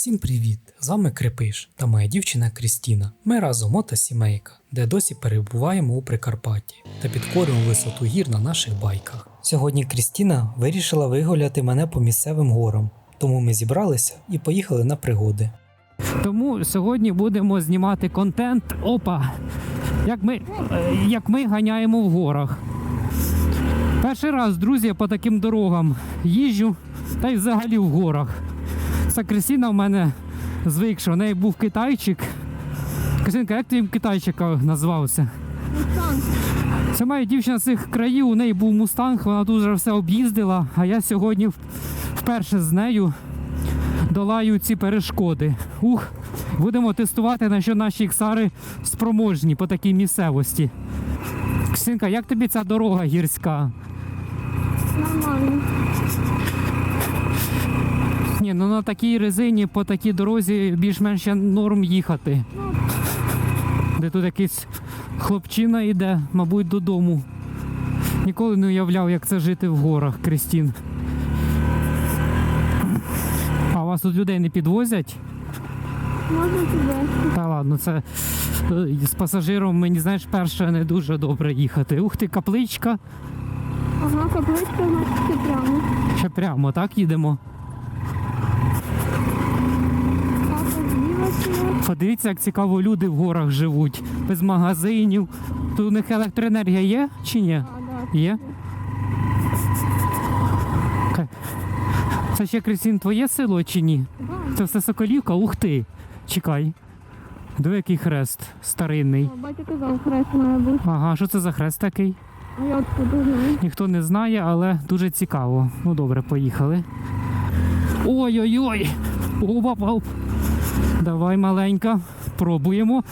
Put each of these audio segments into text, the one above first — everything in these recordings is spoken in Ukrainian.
Всім привіт! З вами Крепиш та моя дівчина Крістіна. Ми разом ота сімейка, де досі перебуваємо у Прикарпатті та підкорюємо висоту гір на наших байках. Сьогодні Крістіна вирішила вигуляти мене по місцевим горам, тому ми зібралися і поїхали на пригоди. Тому сьогодні будемо знімати контент. Опа! Як ми, як ми ганяємо в горах. Перший раз, друзі, по таким дорогам їжджу та й взагалі в горах. Це Крістіна в мене звик, що в неї був китайчик. Крістінка, як твій китайчик назвався? Це моя дівчина з цих країв, у неї був мустанг, вона дуже все об'їздила, а я сьогодні вперше з нею долаю ці перешкоди. Ух, будемо тестувати, на що наші іксари спроможні по такій місцевості. Ксинка, як тобі ця дорога гірська? Нормально. Ні, ну на такій резині по такій дорозі більш-менш норм їхати. Де тут якийсь хлопчина йде, мабуть, додому. Ніколи не уявляв, як це жити в горах, Крістін. А вас тут людей не підвозять? Можна тебе. Та ладно, це е, з пасажиром мені знаєш перше не дуже добре їхати. Ух ти, капличка. Ага, капличка значить прямо. Ще прямо, так їдемо. Папа зліва сюди. Подивіться, як цікаво люди в горах живуть, без магазинів. Тут у них електроенергія є чи ні? Є? Це ще Крістін, твоє село чи ні? Це все Соколівка? Ух ти! Чекай. Диви, який хрест старинний. Батя казав, хрест має бути. Ага, що це за хрест такий? А я знаю. Ніхто не знає, але дуже цікаво. Ну добре, поїхали. Ой-ой-ой! Опа, оп. Давай маленька, пробуємо.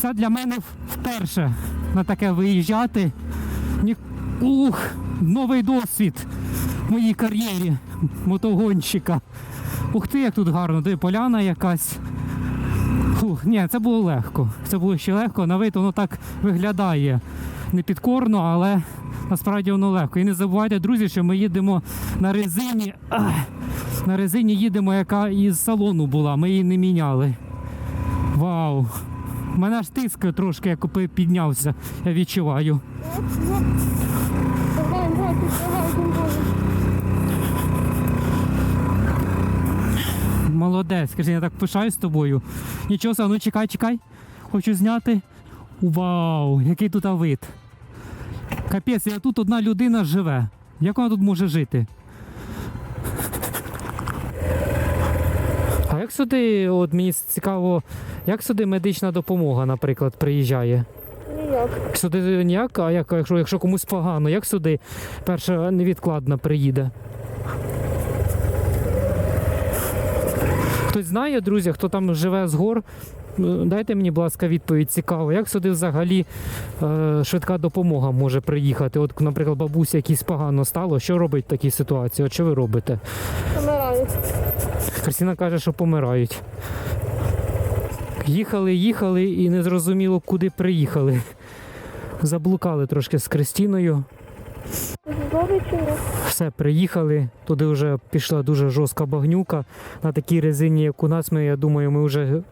Це для мене вперше на таке виїжджати. Ух, новий досвід в моїй кар'єрі мотогонщика. Ух ти, як тут гарно, де поляна якась. Фух, ні, це було легко. Це було ще легко. На вид воно так виглядає не підкорно, але насправді воно легко. І не забувайте, друзі, що ми їдемо на резині. Ах, на резині їдемо, яка із салону була. Ми її не міняли. Вау! У мене аж тиск трошки як піднявся, я відчуваю. Молодець, скажи, я так пишаюсь з тобою. Нічого, ну чекай, чекай. Хочу зняти. Вау, який тут вид. Капець, я тут одна людина живе. Як вона тут може жити? Як сюди, от мені цікаво, як сюди медична допомога, наприклад, приїжджає? Ніяк. Сюди ніяк, а як, якщо, якщо комусь погано, як сюди перша невідкладна приїде? Хтось знає, друзі, хто там живе з гор? е, Дайте мені, будь ласка, відповідь цікаво, як сюди взагалі е, швидка допомога може приїхати? От, наприклад, бабуся якісь погано стало, що робить в такій ситуації? От що ви робите? Помираю. Христина каже, що помирають. Їхали, їхали і не зрозуміло, куди приїхали. Заблукали трошки з Кристіною. Все, приїхали. Туди вже пішла дуже жорстка багнюка. На такій резині, як у нас, ми, я думаю, ми вже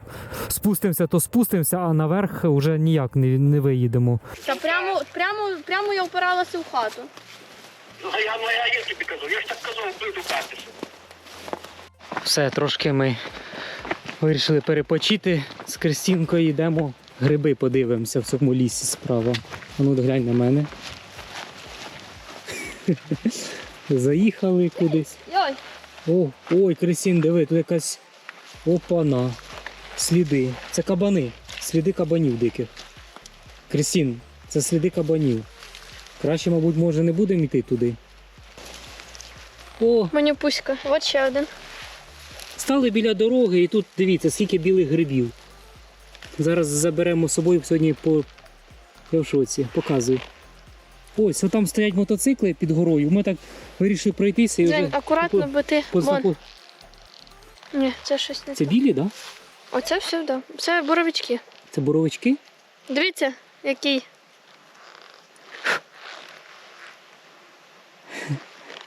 спустимося, то спустимося, а наверх вже ніяк не, не виїдемо. Та прямо, прямо, прямо я впиралася в хату. Ну, а я, ну, а я тобі казав, я ж так казав, вийду катися. Все, трошки ми вирішили перепочити з Кристінкою. Йдемо гриби подивимося в цьому лісі справа. А ну глянь на мене. Заїхали кудись. О, ой, Крисін, диви, тут якась опана. Сліди. Це кабани. Сліди кабанів диких. Крисін, це сліди кабанів. Краще, мабуть, може, не будемо йти туди. О, манюпуська, от ще один. Стали біля дороги і тут дивіться, скільки білих грибів. Зараз заберемо з собою сьогодні по. Я в шоці, показую. Ось, там стоять мотоцикли під горою. Ми так вирішили пройтися і вже. акуратно, бо ти. Вон. Ні, це щось не Це так. білі, так? Да? Оце все, да. Це боровички. Це боровички? Дивіться, який.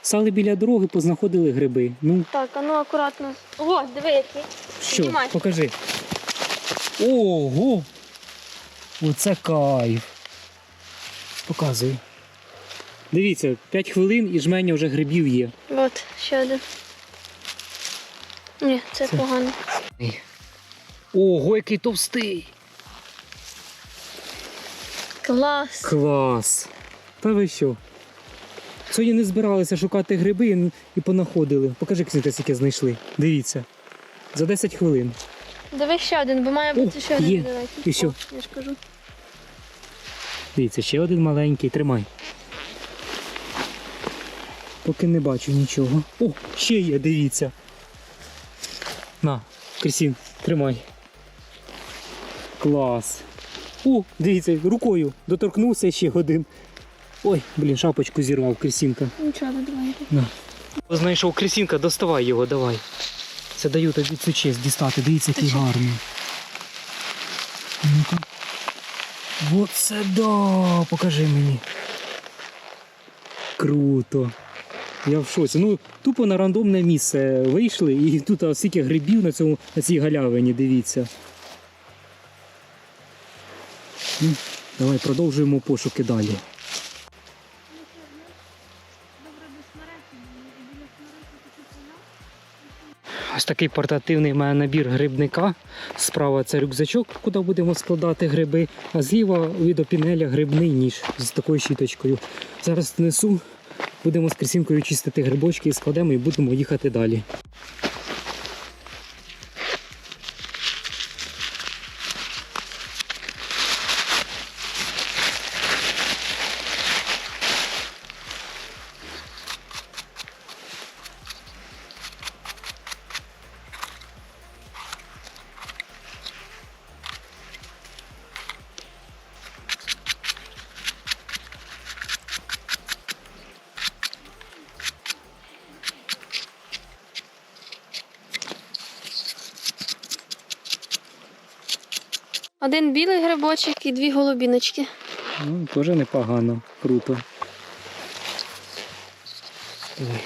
Стали біля дороги, познаходили гриби. Ну, Так, а ну акуратно. О, диви який. що, Знімай. покажи. Ого! Оце кайф. Показуй. Дивіться, 5 хвилин і жменя вже грибів є. От, ще один. Ні, це, Це- погано. Ого, який товстий! Клас. Клас! Та ви що? Сьогодні не збиралися шукати гриби і, понаходили. Покажи, Ксенька, скільки знайшли. Дивіться. За 10 хвилин. Диви ще один, бо має О, бути ще один є. великий. І що? О, я ж кажу. Дивіться, ще один маленький, тримай. Поки не бачу нічого. О, ще є, дивіться. На, Крісін, тримай. Клас. О, дивіться, рукою доторкнувся ще один. Ой, блін, шапочку зірвав Крісінка. Нічого, давай. Знайшов Крісінка, доставай його, давай. Це даю тобі цю честь дістати. Дивіться, який гарний. Ну-ка. Оце да! Покажи мені. Круто. Я в шоці. Ну, тупо на рандомне місце вийшли і тут а, стільки грибів на, цьому, на цій галявині, дивіться. Ну, давай продовжуємо пошуки далі. Ось такий портативний має набір грибника. Справа це рюкзачок, куди будемо складати гриби, а зліва від опінеля грибний ніж з такою щіточкою. Зараз несу, будемо з крісінкою чистити грибочки, і складемо і будемо їхати далі. Один білий грибочок і дві голубіночки. Ну, теж непогано, круто. Давай.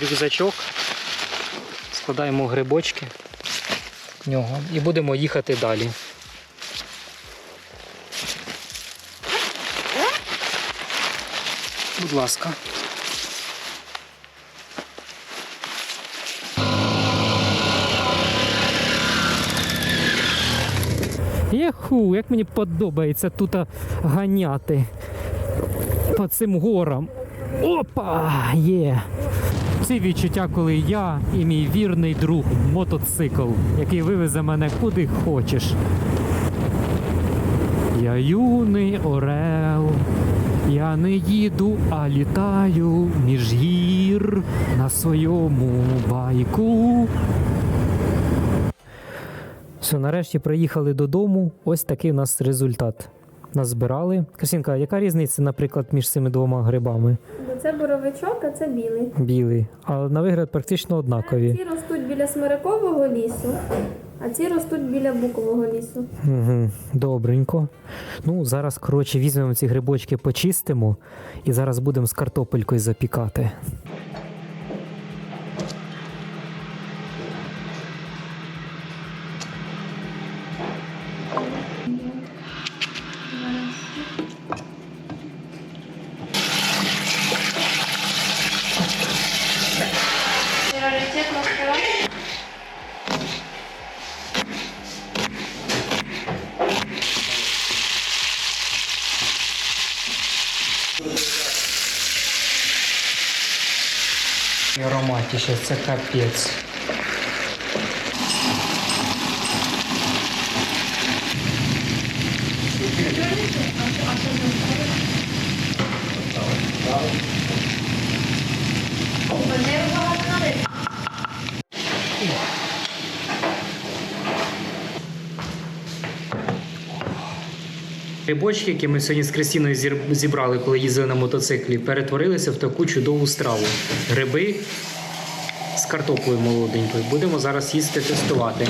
рюкзачок. Складаємо грибочки в нього і будемо їхати далі. Будь ласка. Єху, як мені подобається тут ганяти по цим горам. Опа! Є! Ці відчуття, коли я і мій вірний друг мотоцикл, який вивезе мене куди хочеш. Я юний орел, я не їду, а літаю між гір на своєму байку. Все, нарешті приїхали додому. Ось такий у нас результат. Назбирали. Красінка, яка різниця, наприклад, між цими двома грибами? Це боровичок, а це білий. Білий. А на вигляд практично однакові. Ці ростуть біля смирикового лісу, а ці ростуть біля букового лісу. Угу, добренько. Ну, зараз, коротше, візьмемо ці грибочки, почистимо і зараз будемо з картопелькою запікати. І ароматіше, це капець. Грибочки, які ми сьогодні з Кристіною зібрали, коли їздили на мотоциклі, перетворилися в таку чудову страву. Гриби картоплею молоденькою. Будемо зараз їсти тестувати.